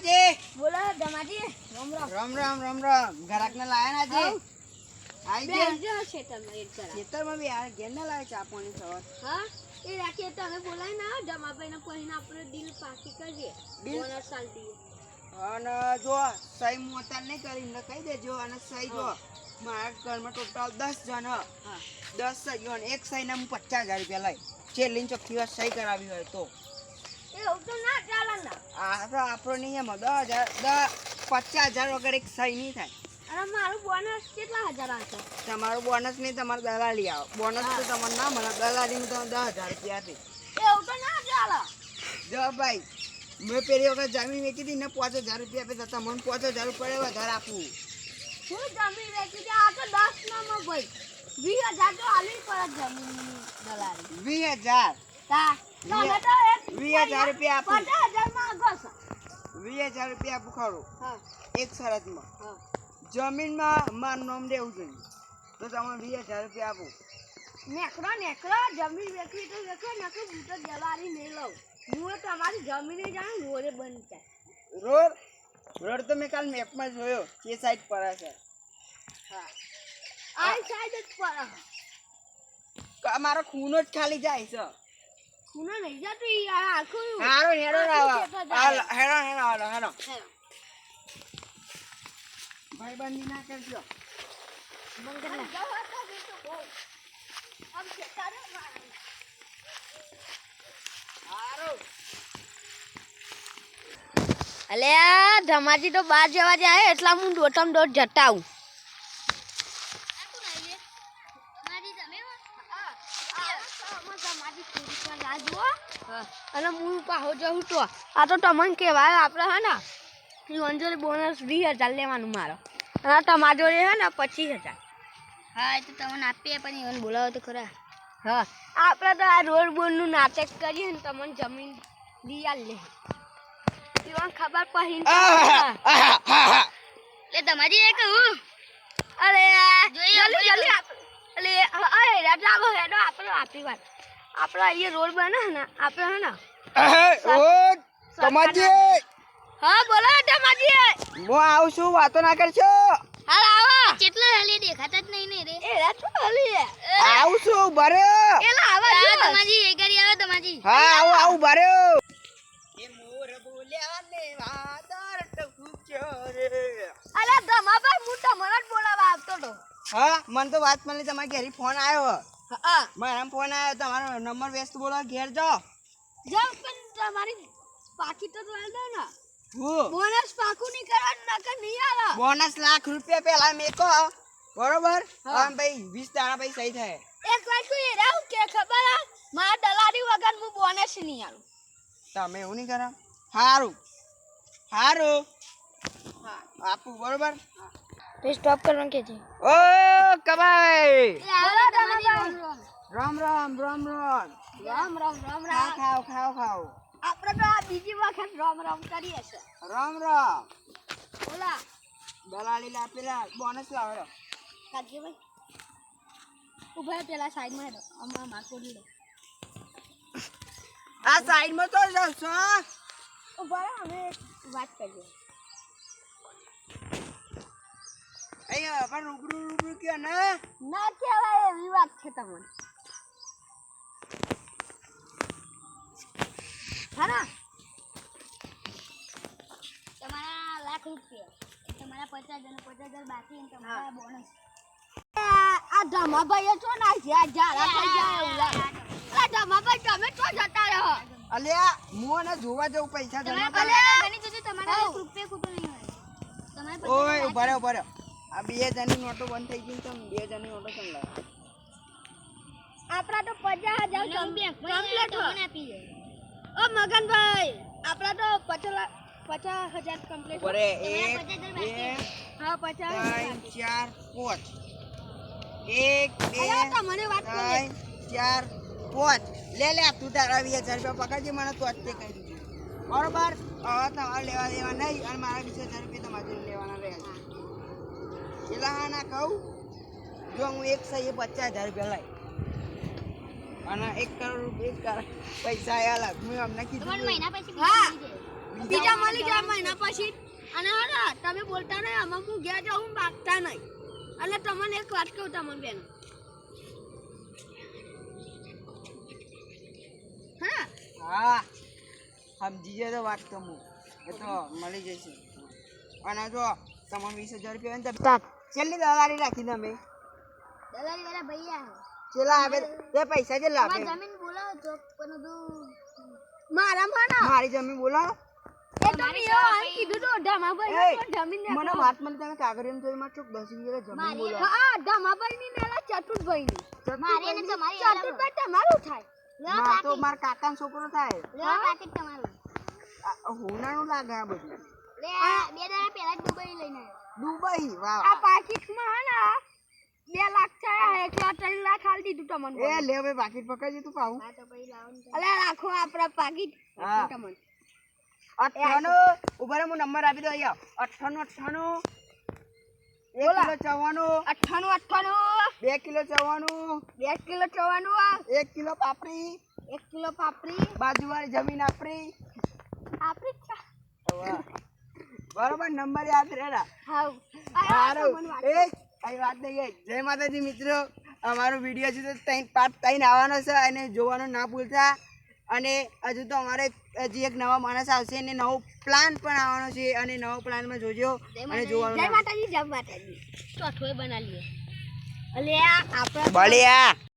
ડમાજી બોલો ધમાજી રામ રામ. રામ રામ રામ રામ. ઘરાક ને લાયા ના આવ. ગયા? ખેતરમાં એક કરા ખેતરમાં બી આ ઘેર ના લાવે ચા પાણી સવાર. હા? એ રાખીએ અમે બોલાય ના જમાભાઈ ને પછી આપણે દિલ પાકી કરીએ. બોનસ દઈએ. અને જો સહી મોતા નહીં કરી કહી દેજો. અને સહી જો મારા ઘરમાં ટોટલ દસ જણ. હા. દસ સહીઓ એક એક સહીને હું પચાસ હજાર રૂપિયા લઈ. છેલ્લી ચોખ્ખી વાર સહી કરાવી હોય તો. એવું તો ના ચાલે ના. આ તો આપણો નહીં હ. દસ હજાર દસ પચાસ હજાર વગર એક સહી નહીં થાય. અને મારું બોનસ કેટલા હજાર આવશે? તમારું બોનસ નહીં તમારે દલાલી આવો. બોનસ તો તમને ના મળે. દલાલીનું તમે દસ હજાર રૂપિયા આપી. એવું તો ના ચાલે. જો ભાઈ મેં પેલી વખત જમીન વેચી હતી ને પાંચ હજાર રૂપિયા આપી હતા મને પાંચ હજાર રૂપિયા વધારે આપવું હું જમીન વેચી દે આ તો દસ નામાં ભાઈ. વીસ હજાર તો આલવી પડે જમીન દલાલી. વીસ હજાર? તા વીસ હજાર રૂપિયા આપું. પચાસ હજારમાં આગળ છો. વીસ હજાર રૂપિયા આપું ખરું. એક શરતમાં. જમીનમાં મારું નામ દેવું જોઈએ તો તમે વીસ હજાર રૂપિયા આપું. નેકરો નેકરો જમીન વેચવી તો વેચો નકર હું તો દલાલી નહીં લઉં. હું તમારી જમીને જાણ રોડે બંધ થાય. રોડ? રોડ તો મેં કાલ મેપમાં જોયો. એ સાઈડ પર છે હા. આ સાઈડ જ પર મારો ખૂનો જ ખાલી જાય છે. ખૂનો નહીં જતો ઈ આ આખું હારો હાલો ભાઈ બંધી ના કરજો. આમ. હારો. અલે ધમાજી તો બાર જવા જાય એટલા હું દોટમ દોટ જતા અને હું પાહો જઉં તો. આ તો તમને કહેવાય આપણે હે ને? અંજલી બોનસ વીસ હજાર લેવાનું મારો. અને તમારા જોડે હે ને પચીસ હજાર. હા એ તો તમને આપીએ પણ એને બોલાવો તો ખરા. હા. આપણે તો આ રોડ બોનનું નાટક કરીએ ને તમને જમીન દિયાલ લે. તમને ખબર પડી એટલે તમારી એ કહું અરે જોઈએ, જલ્દી જલ્દી અરે રાજા આવો હેડો આપણો આપી વાત. આપણે અહીંયા રોડ બને ને આપણે હે ને ઓ તમાજી! હા બોલો તમાજી! હું આવું છું વાતો ના કરશો? હાલ આવો. કેટલો હલી દેખાતા જ નહીં ને રે. એ રાજો હલી આવું છું બરે એલા આવા હા, જો. એ ગાડી આવે તમાજી. હા આવું આવું. બરે એ મોર બોલ્યા ને વાદર ટકુચ્યો રે. અલા ધમાભાઈ હું તમારા જ બોલાવા આવતો તો હા મને તો વાત મળી તમારા ઘેરી ફોન આવ્યો. હા. મારા ફોન આવ્યો તમારો નંબર વેસ્ટ બોલો ઘેર જાઓ જાવ પણ તમારી પાકી તો દો ને. બોનસ પાકું નહીં કરવાનું નકર નહીં આવે બોનસ લાખ રૂપિયા પેલા મેકો બરોબર? હા. હા ભાઈ વીસ દાડા ભાઈ સહી થાય. એક વાત કોઈ રાવ કે ખબર આ મારા દલાલી વગર હું બોનસ નહીં આલું. તમે એવું નહીં કરો. સારું સારું હા. આપું બરોબર? તે સ્ટોપ કરવાનું કે છે ઓ કમાઈ રામ રામ રામ રામ રામ રામ રામ રામ ખાઓ ખાઓ ખાઓ આપણે તો આ બીજી વખત રામ રામ કરીએ છે રામ રામ બોલા. દલાલી લા પેલા બોનસ લાવો કાજીભાઈ ઊભા પેલા સાઈડમાં હેડો. અમાર માર કોડી લો. આ સાઈડમાં તો જાવ છો ઊભા અમે વાત કરીએ. અહીંયા પણ રૂબરૂ રૂબરૂ કયો ને? ના કહેવાય એવી વાત છે તમને. હા તમારા લાખ રૂપિયા. તમારા પચાસ હજાર પચાસ હજાર બાકી અને તમારા બોનસ આ ધમાભાઈ છો ના થઈ જાય એવું આ ધમાભાઈ તમે છો જતા રહો. હું ને જોવા જવું પૈસા જમા કરે તમારા રૂપિયા ખૂટો નહીં હોય. તમારે ઓય ઊભા રહો ઊભા રહો. આ બે હજારની નોટો બંધ થઈ ગઈ તો બે હજારની નોટો કેમ લાવ્યા આપણા તો પચાસ હજાર કમ્પ્લીટ ઓ મગનભાઈ આપણા તો પચાસ પચાસ હજાર કમ્પ્લેટ ઊભા એક બે હા પચાસ. ત્રણ ચાર પાંચ. એક બે મને વાત ત્રણ ચાર પાંચ. લે લે તું તારા વીસ હજાર રૂપિયા પકડજે મને તો અત્યારે કહી દીધું. બરોબર? હવે તમારે લેવા દેવા નહીં અને મારા વીસ હજાર રૂપિયા તમારે લેવાના રહ્યા છે. એટલે હા ના કહું જો હું એક સહી પચાસ હજાર રૂપિયા લાવી અને એક કરોડ રૂપિયા પૈસા આયા લાગ મેં અમને કીધું. મહિના પછી હા. બીજું મળી જાય. મહિના પછી. અને હા તમે બોલતા નહીં આમાં હું ઘેર જાઉં બાગતા નહીં. એટલે તમને એક વાત કહું તમને બેન. હા? હા સમજી જાય તો વાત હું. એ તો મળી જશે. અને જો તમે વીસ હજાર રૂપિયા છેલ્લી દલાલી રાખી તમે દલાલી વાળા ભૈયા ચેલા આવે તે પૈસા જે લાવે જમીન બોલાવો તો પણ બધું મારા માના. મારી જમીન બોલો એ તો મેં એવું કીધું તો ઢામાભાઈ એ, જમીન ને મને વાત મને તમે કાગળિયામાં જોઈ માં ચોક દસ વીઘા જમીન મારી બોલો હા ઢામાભાઈ ની મેલા ચતુરભાઈ ની મારી ને તમારી ચતુર ભાઈ. તમારું થાય. લ્યો તો માર કાકાનો છોકરો થાય. લ્યો પાકીટ તમારું. હોનાનું લાગે આ બધું. લે બે દાડા પહેલા જ દુબઈ લઈને આવ્યો. દુબઈ વાહ. આ પાકીટમાં હે ને બે લાખ થયા એટલે ત્રણ લાખ હાલ દીધું તમને. એ લે હવે પાકીટ પકડજે તું પાહું. હા તો ભાઈ તો. અલે રાખો આપણા પાકીટ. હા. તમને. અઠ્ઠાણું ઊભા હું નંબર આપી દો અહીંયા. અઠ્ઠાણું અઠ્ઠાણું. એક કિલો ચવાણું. અઠ્ઠાણું અઠ્ઠાણું. બે કિલો ચવાણું. બે કિલો ચવાનું આ. એક કિલો પાપડી. એક કિલો પાપડી. બાજુવાળી જમીન આપણી આપણી. બરોબર નંબર યાદ રહેલા સારું એ કઈ વાત નહીં જય માતાજી મિત્રો. અમારો વીડિયો છે તો ત્રણ પાર્ટ ત્રણ આવવાનો છે અને જોવાનું ના ભૂલતા. અને હજુ તો અમારે હજી એક નવા માણસ આવશે અને નવો પ્લાન પણ આવવાનો છે. અને નવો પ્લાનમાં જોજો અને જોવાનું જય માતાજી જય માતાજી. ચોથોય બના લઈએ અલે આ આપણા બળિયા